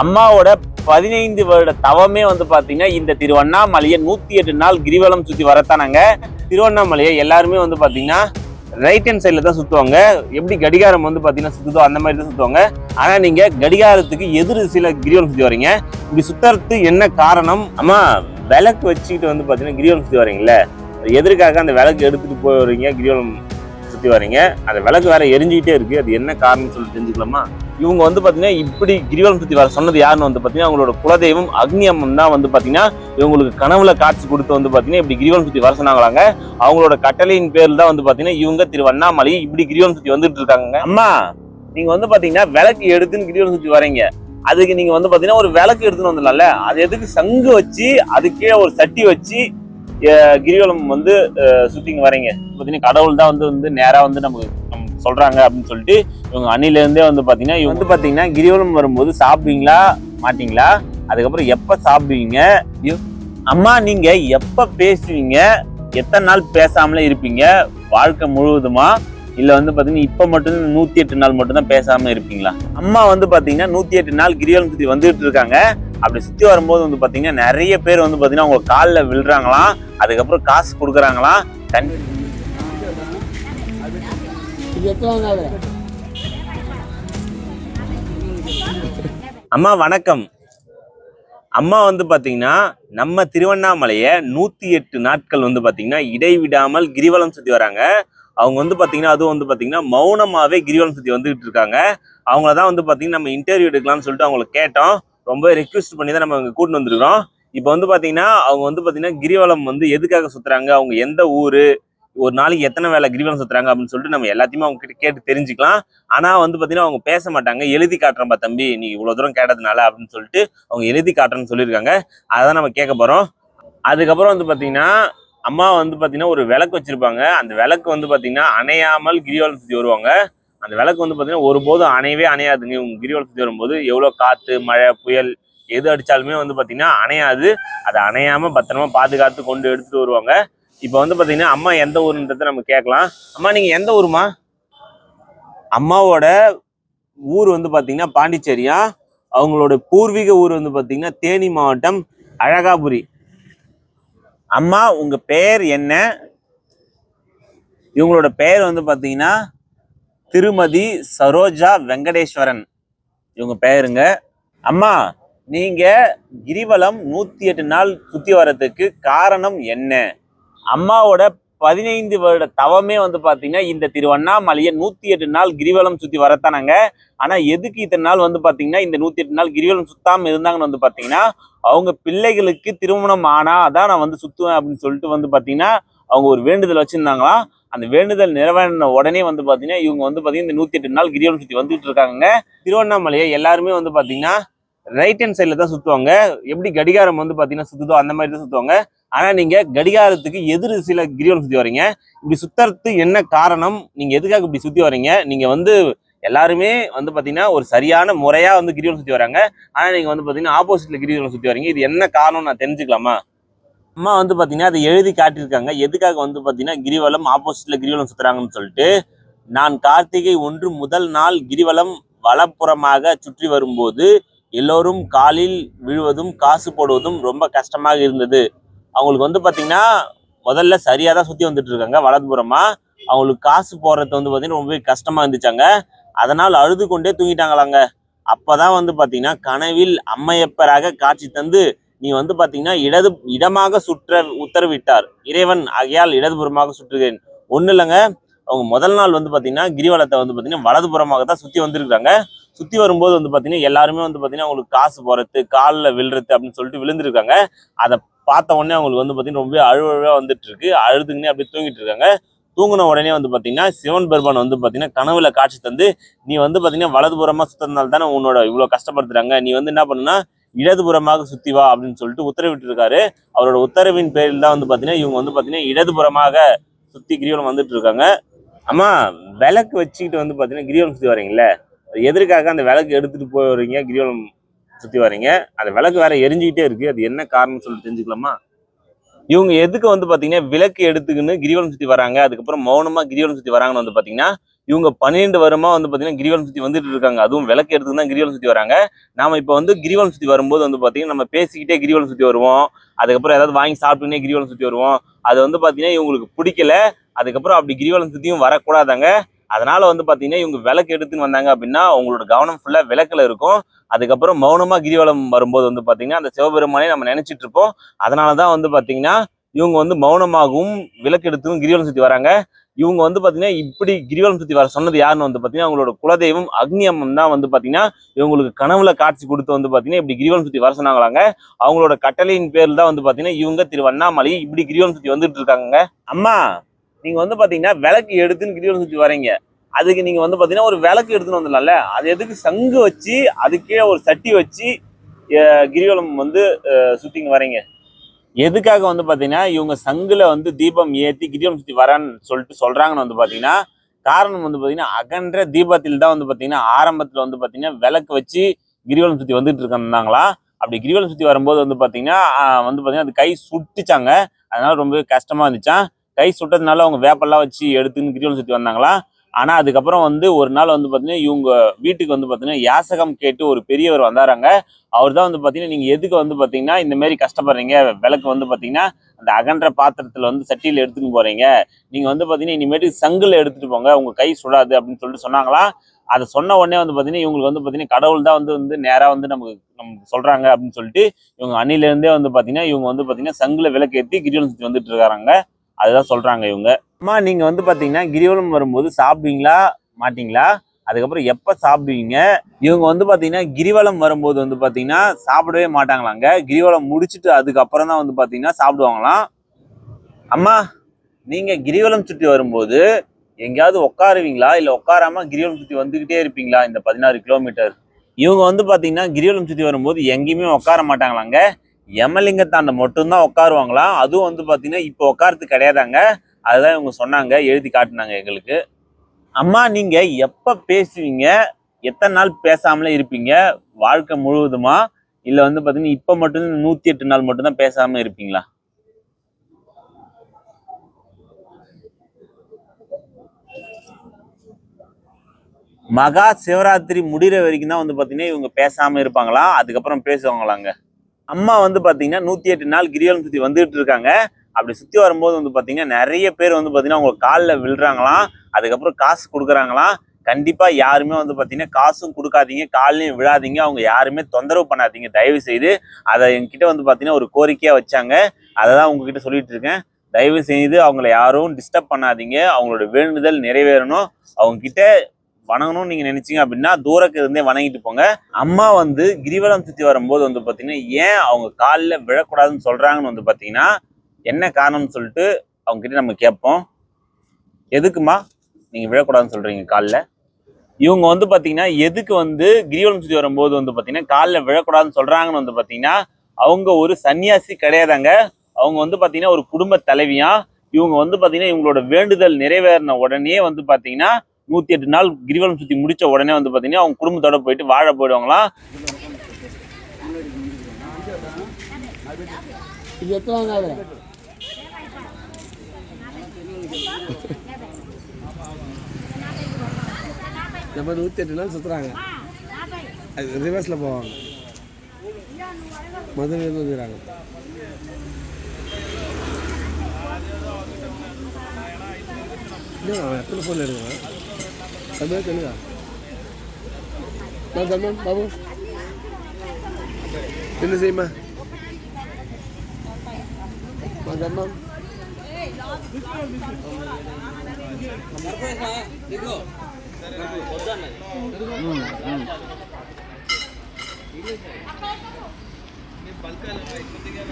அம்மாவோட பதினைந்து வருட தவமே வந்து பார்த்தீங்கன்னா இந்த திருவண்ணாமலையை நூற்றி எட்டு நாள் கிரிவலம் சுற்றி வரத்தானாங்க. திருவண்ணாமலையை எல்லாருமே வந்து பார்த்தீங்கன்னா ரைட் ஹேண்ட் சைடில் தான் சுற்றுவாங்க எப்படி கடிகாரம் வந்து பார்த்தீங்கன்னா சுற்றுதோ அந்த மாதிரி தான் சுற்றுவாங்க ஆனால் நீங்கள் கடிகாரத்துக்கு எதிர் திசையில் கிரிவலம் சுற்றி வரீங்க. இப்படி சுற்றுறது என்ன காரணம்? அம்மா விளக்கு வச்சுக்கிட்டு வந்து பார்த்தீங்கன்னா கிரிவலம் சுற்றி வரீங்களே எதற்காக அந்த விளக்கு எடுத்துகிட்டு போய் வரீங்க கிரிவலம் சுற்றி வரீங்க? அந்த விளக்கு வேற எரிஞ்சுக்கிட்டே இருக்குது அது என்ன காரணம்னு சொல்லி தெரிஞ்சுக்கலாமா? இவங்க வந்து பார்த்தீங்கன்னா இப்படி கிரிவலம் சுற்றி வர சொன்னது யாருன்னு வந்து பார்த்தீங்கன்னா அவங்களோட குலதெய்வம் அக்னி அம்மன் தான் வந்து பார்த்தீங்கன்னா இவங்களுக்கு கனவுல காட்சி கொடுத்து வந்து பார்த்தீங்கன்னா இப்படி கிரிவலம் சுற்றி வர சொன்னாங்களாங்க. அவங்களோட கட்டளையின் பேர்ல தான் வந்து பாத்தீங்கன்னா இவங்க திருவண்ணாமலை இப்படி கிரிவலம் சுத்தி வந்துட்டு இருக்காங்க அம்மா நீங்க வந்து பாத்தீங்கன்னா விளக்கு எடுத்துன்னு கிரிவலம் சுத்தி வரீங்க. அதுக்கு நீங்க வந்து பாத்தீங்கன்னா ஒரு விளக்கு எடுத்துன்னு வந்துடலாம்ல? அது எதுக்கு சங்கு வச்சு அது கீழே ஒரு சட்டி வச்சு கிரிவலம் வந்து அஹ், சுத்திங்க வரீங்க. பாத்தீங்கன்னா கடவுள் தான் வந்து வந்து நேரா வந்து நமக்கு சொல்றாங்க அப்படின்னு சொல்லிட்டு இவங்க அன்னில இருந்தே வந்து பாத்தீங்கன்னா இவங்க வந்து பாத்தீங்கன்னா கிரிவலம் வரும்போது சாப்பிடுவீங்களா மாட்டீங்களா? அதுக்கப்புறம் எப்ப சாப்பிடுவீங்க? அம்மா நீங்க எப்ப பேசுவீங்க? எத்தனை நாள் பேசாமலே இருப்பீங்க? வாழ்க்கை முழுவதுமா? இல்ல வந்து பாத்தீங்கன்னா இப்ப மட்டும் நூத்தி எட்டு நாள் மட்டும் தான் பேசாம இருப்பீங்களா? அம்மா வந்து பாத்தீங்கன்னா நூத்தி எட்டு நாள் கிரிவலம் சுத்தி வந்துட்டு இருக்காங்க. அப்படி சுத்தி வரும்போது வந்து பாத்தீங்கன்னா நிறைய பேர் வந்து பாத்தீங்கன்னா உங்க காலில் விழுறாங்களாம். அதுக்கப்புறம் காசு கொடுக்குறாங்களாம். எத்தனாவது அம்மா வணக்கம். அம்மா வந்து பாத்தீங்கன்னா நம்ம திருவண்ணாமலையை நூத்தி எட்டு நாட்கள் வந்து பாத்தீங்கன்னா இடைவிடாமல் கிரிவலம் சுற்றி வராங்க. அவங்க வந்து பாத்தீங்கன்னா அதுவும் வந்து பாத்தீங்கன்னா மௌனமாவே கிரிவலம் சுத்தி வந்துகிட்டு இருக்காங்க. அவங்கள தான் வந்து பாத்தீங்கன்னா நம்ம இன்டர்வியூ எடுக்கலாம்னு சொல்லிட்டு அவங்களை கேட்டோம். ரொம்ப ரெக்வஸ்ட் பண்ணி தான் நம்ம இங்க கூட்டிட்டு வந்துருக்கிறோம். இப்போ வந்து பாத்தீங்கன்னா அவங்க வந்து பாத்தீங்கன்னா கிரிவலம் வந்து எதுக்காக சுத்துறாங்க? அவங்க எந்த ஊர்? ஒரு நாளைக்கு எத்தனை வேலை கிரிவலம் சுத்துறாங்க அப்படின்னு சொல்லிட்டு நம்ம எல்லாத்தையுமே அவங்க கிட்ட கேட்டு தெரிஞ்சுக்கலாம். ஆனா வந்து பாத்தீங்கன்னா அவங்க பேச மாட்டாங்க. எழுதி காட்டுறப்பா தம்பி நீ இவ்வளவு தூரம் கேட்டதுனால அப்படின்னு சொல்லிட்டு அவங்க எழுதி காட்டுறேன்னு சொல்லியிருக்காங்க. அதான் நம்ம கேட்க போறோம். அதுக்கப்புறம் வந்து பாத்தீங்கன்னா அம்மா வந்து பாத்தீங்கன்னா ஒரு விளக்கு வச்சிருப்பாங்க. அந்த விளக்கு வந்து பாத்தீங்கன்னா அணையாமல் கிரிவலம் சுத்தி வருவாங்க. அந்த விளக்கு வந்து பாத்தீங்கன்னா ஒருபோதும் அணையவே அணையாதுங்க. இவங்க கிரிவலம் சுத்தி வரும்போது எவ்வளவு காத்து மழை புயல் எது அடிச்சாலுமே வந்து பாத்தீங்கன்னா அணையாது. அதை அணையாம பத்திரமா பாதுகாத்து கொண்டு எடுத்துட்டு வருவாங்க. இப்போ வந்து பார்த்தீங்கன்னா அம்மா எந்த ஊருன்றதை நம்ம கேட்கலாம். அம்மா நீங்கள் எந்த ஊருமா அம்மாவோட ஊர் வந்து பார்த்தீங்கன்னா பாண்டிச்சேரியா. அவங்களோட பூர்வீக ஊர் வந்து பார்த்தீங்கன்னா தேனி மாவட்டம் அழகாபுரி. அம்மா உங்கள் பெயர் என்ன? இவங்களோட பெயர் வந்து பார்த்தீங்கன்னா திருமதி சரோஜா வெங்கடேஸ்வரன். இவங்க பெயருங்க அம்மா நீங்கள் கிரிவலம் நூற்றி எட்டு நாள் சுற்றி வர்றதுக்கு காரணம் என்ன? அம்மாவோட பதினைந்து வருட தவமே வந்து பார்த்தீங்கன்னா இந்த திருவண்ணாமலையை நூற்றி எட்டு நாள் கிரிவலம் சுற்றி வரத்தானாங்க. ஆனால் எதுக்கு இத்தனை நாள் வந்து பார்த்தீங்கன்னா இந்த நூற்றி எட்டு நாள் கிரிவலம் சுத்தாமல் இருந்தாங்கன்னு வந்து பார்த்தீங்கன்னா அவங்க பிள்ளைகளுக்கு திருமணம் ஆனால் தான் நான் வந்து சுற்றுவேன் அப்படின்னு சொல்லிட்டு வந்து பார்த்தீங்கன்னா அவங்க ஒரு வேண்டுதல் வச்சுருந்தாங்களாம். அந்த வேண்டுதல் நிறைவேறின உடனே வந்து பார்த்தீங்கன்னா இவங்க வந்து பார்த்தீங்கன்னா இந்த நூற்றி எட்டு நாள் கிரிவலம் சுற்றி வந்துட்டு இருக்காங்க திருவண்ணாமலையை எல்லாருமே வந்து பார்த்தீங்கன்னா ரைட் ஹேண்ட் சைடில் தான் சுற்றுவாங்க எப்படி கடிகாரம் வந்து பார்த்தீங்கன்னா சுற்றுதோ அந்த மாதிரி தான் சுற்றுவாங்க ஆனால் நீங்கள் கடிகாரத்துக்கு எதிர் சில கிரிவலம் சுற்றி வரீங்க இப்படி சுற்றுறது என்ன காரணம்? நீங்கள் எதுக்காக இப்படி சுற்றி வரீங்க நீங்கள் வந்து எல்லாருமே வந்து பார்த்தீங்கன்னா ஒரு சரியான முறையாக வந்து கிரிவலம் சுற்றி வராங்க. ஆனால் நீங்கள் வந்து பார்த்தீங்கன்னா ஆப்போசிட்டில் கிரிவலம் சுற்றி வரீங்க இது என்ன காரணம் நான் தெரிஞ்சுக்கலாமா? அம்மா வந்து பார்த்தீங்கன்னா அதை எழுதி காட்டியிருக்காங்க. எதுக்காக வந்து பார்த்தீங்கன்னா கிரிவலம் ஆப்போசிட்டில் கிரிவலம் சுற்றுறாங்கன்னு சொல்லிட்டு நான் கார்த்திகை ஒன்று முதல் நாள் கிரிவலம் வலப்புறமாக சுற்றி வரும்போது எல்லோரும் காலில் விழுவதும் காசு போடுவதும் ரொம்ப கஷ்டமாக இருந்தது. அவங்களுக்கு வந்து பார்த்தீங்கன்னா முதல்ல சரியாக தான் சுற்றி வந்துட்டு இருக்காங்க வலதுபுறமாக அவங்களுக்கு காசு போடுறது வந்து பார்த்திங்கன்னா ரொம்பவே கஷ்டமாக இருந்துச்சாங்க. அதனால் அழுது கொண்டே தூங்கிட்டாங்களாங்க. அப்போ தான் வந்து பார்த்தீங்கன்னா கனவில் அம்மையப்பராக காட்சி தந்து நீ வந்து பார்த்தீங்கன்னா இடது இடமாக சுற்ற உத்தரவிட்டார். இறைவன் ஆகையால் இடதுபுறமாக சுற்றுகிறேன். ஒன்றும் இல்லைங்க. அவங்க முதல் நாள் வந்து பார்த்திங்கன்னா கிரிவலத்தை வந்து பாத்தீங்கன்னா வலதுபுறமாக தான் சுற்றி வந்திருக்காங்க சுற்றி வரும்போது வந்து பார்த்தீங்கன்னா எல்லாருமே வந்து பாத்தீங்கன்னா அவங்களுக்கு காசு போகிறது காலில் விழுறது அப்படின்னு சொல்லிட்டு விழுந்திருக்காங்க. அதை பார்த்த உடனே அவங்களுக்கு வந்து பார்த்தீங்கன்னா ரொம்ப அழுவழுவாக வந்துட்டு இருக்கு. அழுதுங்கன்னே அப்படியே தூங்கிட்டு இருக்காங்க. தூங்கின உடனே வந்து பாத்தீங்கன்னா சிவன் பெருமான் வந்து பார்த்தீங்கன்னா கனவுல காட்சி தந்து நீ வந்து பார்த்தீங்கன்னா வலதுபுறமாக சுத்தினால தானே உன்னோட இவ்வளோ கஷ்டப்படுத்துறாங்க. நீ வந்து என்ன பண்ணுனா இடதுபுறமாக சுத்தி வா அப்படின்னு சொல்லிட்டு உத்தரவிட்டு இருக்காரு அவரோட உத்தரவின் பேரில் தான் வந்து பாத்தீங்கன்னா இவங்க வந்து பார்த்தீங்கன்னா இடதுபுறமாக சுத்தி கிரிவலம் வந்துட்டு இருக்காங்க. ஆமா விளக்கு வச்சுக்கிட்டு வந்து பார்த்தீங்கன்னா கிரிவலம் சுற்றி வரீங்களே எதற்காக அந்த விளக்கு எடுத்துட்டு போய் வரீங்க கிரிவலம் சுற்றி வரீங்க அந்த விளக்கு வேற எரிஞ்சுக்கிட்டே இருக்கு. அது என்ன காரணம்னு சொல்லி தெரிஞ்சுக்கலாமா? இவங்க எதுக்கு வந்து பாத்தீங்கன்னா விளக்கு எடுத்துக்கின்னு கிரிவலம் சுற்றி வராங்க. அதுக்கப்புறம் மௌனமா கிரிவலம் சுத்தி வராங்கன்னு வந்து பாத்தீங்கன்னா இவங்க பன்னிரெண்டு வருமா வந்து பாத்தீங்கன்னா கிரிவலம் சுற்றி வந்துட்டு இருக்காங்க. அதுவும் விளக்கு எடுத்துக்கு தான் கிரிவலம் சுற்றி வராங்க. நாம இப்போ வந்து கிரிவலம் சுற்றி வரும்போது வந்து பார்த்தீங்கன்னா நம்ம பேசிக்கிட்டே கிரிவலம் சுற்றி வருவோம். அதுக்கப்புறம் ஏதாவது வாங்கி சாப்பிட்டுனே கிரிவலம் சுற்றி வருவோம். அது வந்து பாத்தீங்கன்னா இவங்களுக்கு பிடிக்கல. அதுக்கப்புறம் அப்படி கிரிவலம் சுற்றியும் வரக்கூடாதாங்க. அதனால வந்து பாத்தீங்கன்னா இவங்க விளக்கு எடுத்துன்னு வந்தாங்க அப்படின்னா உங்களோட கவனம் ஃபுல்லா விளக்கில் இருக்கும். அதுக்கப்புறம் மௌனமா கிரிவலம் வரும்போது வந்து பாத்தீங்கன்னா அந்த சிவபெருமானே நம்ம நினைச்சிட்டு இருப்போம். அதனாலதான் வந்து பாத்தீங்கன்னா இவங்க வந்து மௌனமாகவும் விளக்கு எடுத்தும் கிரிவலம் சுத்தி வராங்க. இவங்க வந்து பாத்தீங்கன்னா இப்படி கிரிவலம் சுத்தி வர சொன்னது யாருன்னு வந்து பாத்தீங்கன்னா அவங்களோட குலதெய்வம் அக்னி அம்மன் தான் வந்து பாத்தீங்கன்னா இவங்களுக்கு கனவுல காட்சி கொடுத்து வந்து பாத்தீங்கன்னா இப்படி கிரிவலம் சுத்தி வர சொன்னாங்களாங்க. அவங்களோட கட்டளையின் பேர்ல தான் வந்து பாத்தீங்கன்னா இவங்க திரு அண்ணாமலை இப்படி கிரிவலம் சுத்தி வந்துட்டு இருக்காங்க அம்மா நீங்கள் வந்து பார்த்தீங்கன்னா விளக்கு எடுத்துன்னு கிரிவலம் சுற்றி வரீங்க அதுக்கு நீங்கள் வந்து பார்த்தீங்கன்னா ஒரு விளக்கு எடுத்துன்னு வந்துடலாம்ல? அது எதுக்கு சங்கு வச்சு அதுக்கே ஒரு சட்டி வச்சு கிரிவலம் வந்து சுற்றிங்க வரீங்க எதுக்காக வந்து பார்த்தீங்கன்னா இவங்க சங்குல வந்து தீபம் ஏற்றி கிரிவலம் சுற்றி வரேன்னு சொல்லிட்டு சொல்கிறாங்கன்னு வந்து பார்த்தீங்கன்னா காரணம் வந்து பார்த்தீங்கன்னா அகன்ற தீபத்தில் தான் வந்து பார்த்தீங்கன்னா ஆரம்பத்தில் வந்து பார்த்தீங்கன்னா விளக்கு வச்சு கிரிவலம் சுற்றி வந்துட்டு இருக்காங்களா அப்படி கிரிவலம் சுற்றி வரும்போது வந்து பார்த்தீங்கன்னா வந்து பார்த்தீங்கன்னா அது கை சுட்டுச்சாங்க. அதனால ரொம்ப கஷ்டமாக இருந்துச்சான் கை சுட்டதுனால அவங்க வேப்பெல்லாம் வச்சு எடுத்துன்னு கிரிவலம் சுற்றி வந்தாங்களா ஆனால் அதுக்கப்புறம் வந்து ஒரு நாள் வந்து பார்த்தீங்கன்னா இவங்க வீட்டுக்கு வந்து பார்த்தீங்கன்னா யாசகம் கேட்டு ஒரு பெரியவர் வந்தாராங்க அவர் தான் வந்து பார்த்தீங்கன்னா நீங்கள் எதுக்கு வந்து பார்த்தீங்கன்னா இந்த மாதிரி கஷ்டப்படுறீங்க விளக்கு வந்து பார்த்தீங்கன்னா அந்த அகன்ற பாத்திரத்தில் வந்து சட்டியில் எடுத்துன்னு போகிறீங்க நீங்கள் வந்து பார்த்தீங்கன்னா இனிமேட்டு சங்கில் எடுத்துகிட்டு போங்க உங்கள் கை சுடாது அப்படின்னு சொல்லிட்டு சொன்னாங்களா அதை சொன்ன உடனே வந்து பார்த்தீங்கன்னா இவங்களுக்கு வந்து பார்த்தீங்கன்னா கடவுள் தான் வந்து வந்து நேராக வந்து நமக்கு நமக்கு சொல்கிறாங்க அப்படின்னு சொல்லிட்டு இவங்க அணிலேருந்தே வந்து பார்த்தீங்கன்னா இவங்க வந்து பார்த்தீங்கன்னா சங்கில் விளக்கு ஏத்தி கிரிவலம் சுற்றி வந்துட்டு இருக்காங்க அதுதான் சொல்றாங்க இவங்க. அம்மா நீங்க வந்து பாத்தீங்கன்னா கிரிவலம் வரும்போது சாப்பிடுவீங்களா? மாட்டீங்களா? அதுக்கப்புறம் எப்ப சாப்பிடுவீங்க? இவங்க வந்து பாத்தீங்கன்னா கிரிவலம் வரும்போது வந்து பாத்தீங்கன்னா சாப்பிடவே மாட்டாங்களாங்க. கிரிவலம் முடிச்சுட்டு அதுக்கப்புறம் தான் வந்து பாத்தீங்கன்னா சாப்பிடுவாங்களாம். அம்மா நீங்க கிரிவலம் சுற்றி வரும்போது எங்கேயாவது உட்காருவீங்களா இல்ல உட்காராம கிரிவலம் சுற்றி வந்துகிட்டே இருப்பீங்களா? இந்த பதினாறு கிலோமீட்டர். இவங்க வந்து பாத்தீங்கன்னா கிரிவலம் சுற்றி வரும்போது எங்கேயுமே உட்கார மாட்டாங்களாங்க. யமலிங்கத்தாண்ட மட்டும்தான் உட்காருவாங்களாம் அதுவும் வந்து பார்த்தீங்கன்னா இப்போ உட்காரத்து கிடையாதாங்க. அதுதான் இவங்க சொன்னாங்க எழுதி காட்டினாங்க எங்களுக்கு. அம்மா நீங்கள் எப்போ பேசுவீங்க? எத்தனை நாள் பேசாமலே இருப்பீங்க? வாழ்க்கை முழுவதுமா? இல்லை வந்து பார்த்தீங்கன்னா இப்போ மட்டும் நூற்றி எட்டு நாள் மட்டும்தான் பேசாமல் இருப்பீங்களா? மகா சிவராத்திரி முடிகிற வரைக்கும் தான் வந்து பார்த்தீங்கன்னா இவங்க பேசாமல் இருப்பாங்களா? அதுக்கப்புறம் பேசுவாங்களாங்க? அம்மா வந்து பார்த்தீங்கன்னா நூற்றி எட்டு நாள் கிரிவலம் சுற்றி வந்துகிட்டு இருக்காங்க. அப்படி சுற்றி வரும்போது வந்து பார்த்தீங்கன்னா நிறைய பேர் வந்து பார்த்தீங்கன்னா அவங்க காலில் விழுறாங்களாம். அதுக்கப்புறம் காசு கொடுக்குறாங்களாம். கண்டிப்பாக யாருமே வந்து பார்த்தீங்கன்னா காசும் கொடுக்காதீங்க காலையும் விழாதீங்க. அவங்க யாருமே தொந்தரவு பண்ணாதீங்க. தயவு செய்து அதை என்கிட்ட வந்து பார்த்தீங்கன்னா ஒரு கோரிக்கையாக வச்சாங்க. அதை தான் உங்ககிட்ட சொல்லிட்டு இருக்கேன். தயவு செய்து அவங்கள யாரும் டிஸ்டர்ப் பண்ணாதீங்க. அவங்களோட வேண்டுதல் நிறைவேறணும். அவங்க கிட்ட வணங்கணும்னு நீங்கள் நினச்சிங்க அப்படின்னா தூரக்கு இருந்தே வணங்கிட்டு போங்க. அம்மா வந்து கிரிவலம் சுற்றி வரும்போது வந்து பார்த்திங்கன்னா ஏன் அவங்க காலில் விழக்கூடாதுன்னு சொல்கிறாங்கன்னு வந்து பார்த்தீங்கன்னா என்ன காரணம்னு சொல்லிட்டு அவங்ககிட்ட நம்ம கேட்போம். எதுக்குமா நீங்கள் விழக்கூடாதுன்னு சொல்கிறீங்க காலில்? இவங்க வந்து பார்த்திங்கன்னா எதுக்கு வந்து கிரிவலம் சுற்றி வரும்போது வந்து பார்த்திங்கன்னா காலில் விழக்கூடாதுன்னு சொல்கிறாங்கன்னு வந்து பார்த்திங்கன்னா அவங்க ஒரு சன்னியாசி கிடையாதாங்க. அவங்க வந்து பார்த்திங்கன்னா ஒரு குடும்ப தலைவியா. இவங்க வந்து பார்த்திங்கன்னா இவங்களோட வேண்டுதல் நிறைவேறின உடனே வந்து பார்த்தீங்கன்னா நூத்தி எட்டு நாள் கிரிவலம் சுத்தி முடிச்ச உடனே வந்து பாத்தீங்கன்னா அவங்க குடும்பத்தோட போயிட்டு வாழ போயிடுவாங்களாம். எத்தனை நாள்? நம்ம நூற்றி எட்டு நாள் சுற்றுறாங்க அது ரிவர்ஸில் போவாங்க. மதுரையில் வந்துடுறாங்க. எத்தனை ஃபோன் సమయం కదా నా ధర్మం బాబు నిన్ను చేయమ్మా మా ధర్మం బల్కాలి కొద్దిగా